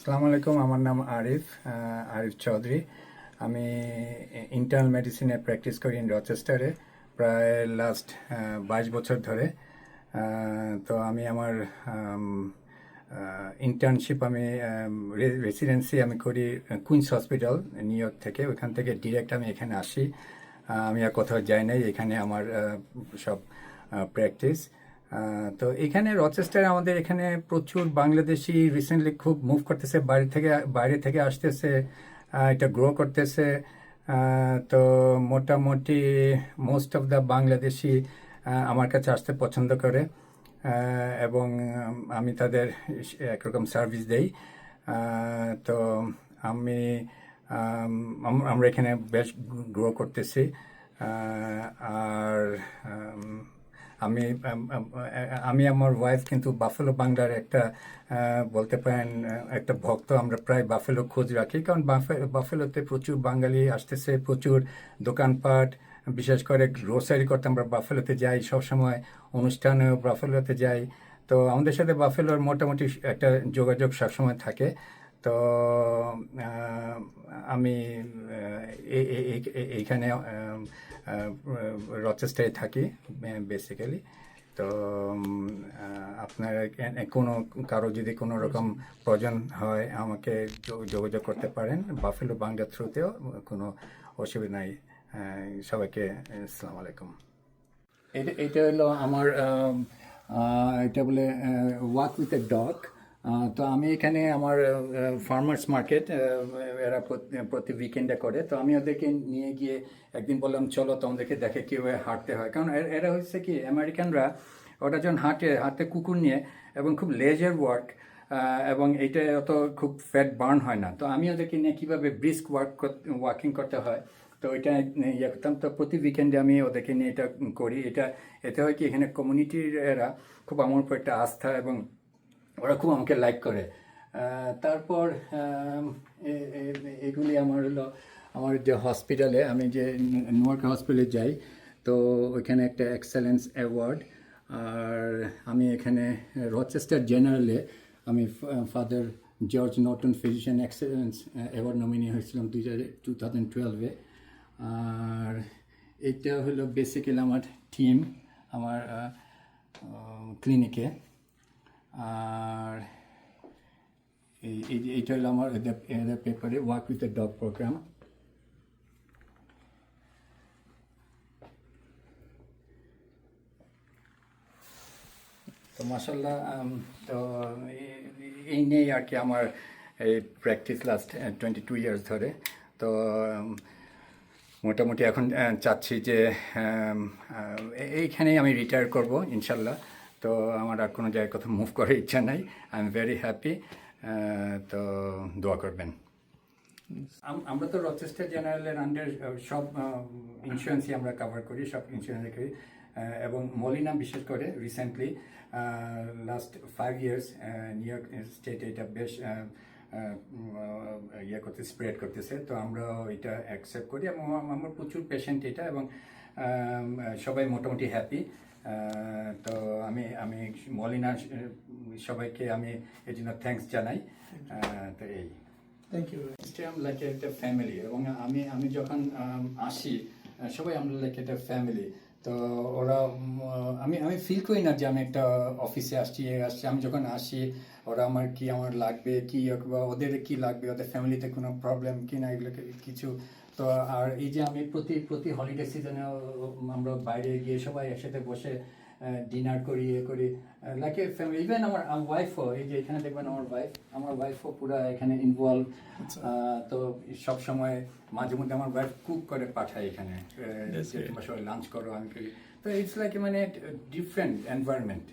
আসসালামু আলাইকুম, আমার নাম আরিফ আরিফ চৌধুরী। আমি ইন্টারনাল মেডিসিনে প্র্যাকটিস করি ইন রচেস্টারে প্রায় লাস্ট বাইশ বছর ধরে। তো আমি আমার ইন্টার্নশিপ আমি রেসিডেন্সি আমি করি কুইন্স হসপিটাল নিউ ইয়র্ক থেকে। ওইখান থেকে ডিরেক্ট আমি এখানে আসি। আমি আর কোথাও যাই নাই, এখানে আমার সব প্র্যাকটিস তো এখানে রচেস্টার আমাদের এখানে প্রচুর বাংলাদেশি রিসেন্টলি খুব মুভ করতেছে বাইরে থেকে বাইরে থেকে আসতেছে এটা গ্রো করতেছে। তো মোটামুটি মোস্ট অফ দ্য বাংলাদেশি আমার কাছে আসতে পছন্দ করে। এবং আমি তাদের একরকম সার্ভিস দেই। তো আমি আম, আম- আমরা এখানে বেশ গ্রো করতেছি। আর আম, আমি আম, আম, আমি আমার ওয়াইফ কিন্তু বাফেলো বাংলার একটা বলতে পারেন একটা ভক্ত। আমরা প্রায় বাফেলো খোঁজ রাখি কারণ বাফে- বাফেলোতে প্রচুর বাঙালি আসতেছে প্রচুর দোকানপাট বিশেষ করে গ্রোসারি করতে আমরা বাফেলোতে যাই সবসময় অনুষ্ঠানেও বাফেলোতে যাই। তো আমাদের সাথে বাফেলোর মোটামুটি একটা যোগাযোগ সবসময় থাকে। তো আমি এইখানে রচেস্টারে থাকি বেসিক্যালি তো আপনারা কোনো, কারও যদি কোনো রকম প্রয়োজন হয়, আমাকে যোগাযোগ করতে পারেন। বাফেলো বাংলা থ্রুতেও কোনো অসুবিধা নাই। সবাইকে, আসসালামু আলাইকুম। এটা এটা হলো আমার এটা বলে ওয়াক উইথ এ ডগ তো আমি এখানে আমার ফার্মার্স মার্কেট এরা প্রতি- উইকেন্ডে করে। তো আমি ওদেরকে নিয়ে গিয়ে একদিন বললাম, চলো তোমাদেরকে দেখে কীভাবে হাঁটতে হয়। কারণ এর- এরা হচ্ছে কি আমেরিকানরা ওটা যখন হাঁটে, হাঁটতে কুকুর নিয়ে এবং খুব লেজার ওয়ার্ক এবং এটা অত খুব ফ্যাট বার্ন হয় না। তো আমি ওদেরকে নিয়ে কীভাবে ব্রিস্ক ওয়ার্ক ওয়াকিং করতে হয়, তো এটা ইয়ে করতাম। তো প্রতি উইকেন্ডে আমি ওদেরকে নিয়ে এটা করি। এটা, এতে হয় কি, এখানে কমিউনিটির এরা খুব আমার উপর একটা আস্থা এবং ওরা খুব আমাকে লাইক করে। তারপর এগুলি আমার হলো, আমার যে হসপিটালে আমি যে নোয়ার্ক হসপিটালে যাই, তো ওইখানে একটা এক্সেলেন্স অ্যাওয়ার্ড আর আমি এখানে রচেস্টার জেনারেলে আমি father George Norton physician excellence award nominee হয়েছিলাম দুই টু থাউজেন্ড টুয়েলভে আর এটা হলো বেসিক্যালি আমার টিম আমার ক্লিনিকে আর এই- এই- এইটা হলো আমার পেপারে work with the dog program তো মাসাল্লাহ তো এই নিয়েই আর কি আমার এই practice last twenty two years ধরে। তো মোটামুটি এখন চাচ্ছি যে এইখানেই আমি রিটায়ার করব ইনশাল্লাহ তো আমার আর কোনো জায়গায় কোথাও মুভ করার ইচ্ছা নাই। আই এম ভেরি হ্যাপি তো দোয়া করবেন। আমরা তো রচেস্টার জেনারেলের আন্ডার সব ইন্স্যুরেন্সই আমরা কভার করি, সব ইন্স্যুরেন্স করি। এবং মলিনা বিশেষ করে recently last five years New York স্টেটে এটা বেশ ইয়ে করতে স্প্রেড করতেছে। তো আমরা এটা অ্যাকসেপ্ট করি এবং আমার প্রচুর পেশেন্ট এটা এবং সবাই মোটামুটি হ্যাপি তো আমি আমি মলিনা সবাইকে আমি এই জন্য থ্যাঙ্কস জানাই তো এই you. স্টেম লাইক একটা ফ্যামিলি এবং আমি আমি যখন আসি সবাই আমরা লাইক একটা ফ্যামিলি তো ওরা আমি আমি ফিল করি না যে আমি একটা অফিসে আসছি এ আসছি আমি যখন আসি ওরা আমার কি আমার লাগবে কি বা ওদের কি লাগবে ওদের ফ্যামিলিতে কোনো প্রবলেম কি না এগুলো কি- কিছু তো আর এই যে আমি প্রতি প্রতি হলিডে সিজনে আমরা বাইরে গিয়ে সবাই একসাথে বসে ডিনার করি ইয়ে করি লাইক এ ফ্যামিলি ইভেন আমার ওয়াইফও এই যে এখানে দেখবেন আমার ওয়াইফ আমার ওয়াইফও পুরো এখানে ইনভলভ তো সব সময় মাঝে মধ্যে আমার ওয়াইফ কুক করে পাঠায় এখানে তোমরা সবাই লাঞ্চ করো আমি করি। তো ইটস লাইক মানে ডিফারেন্ট এনভায়রনমেন্ট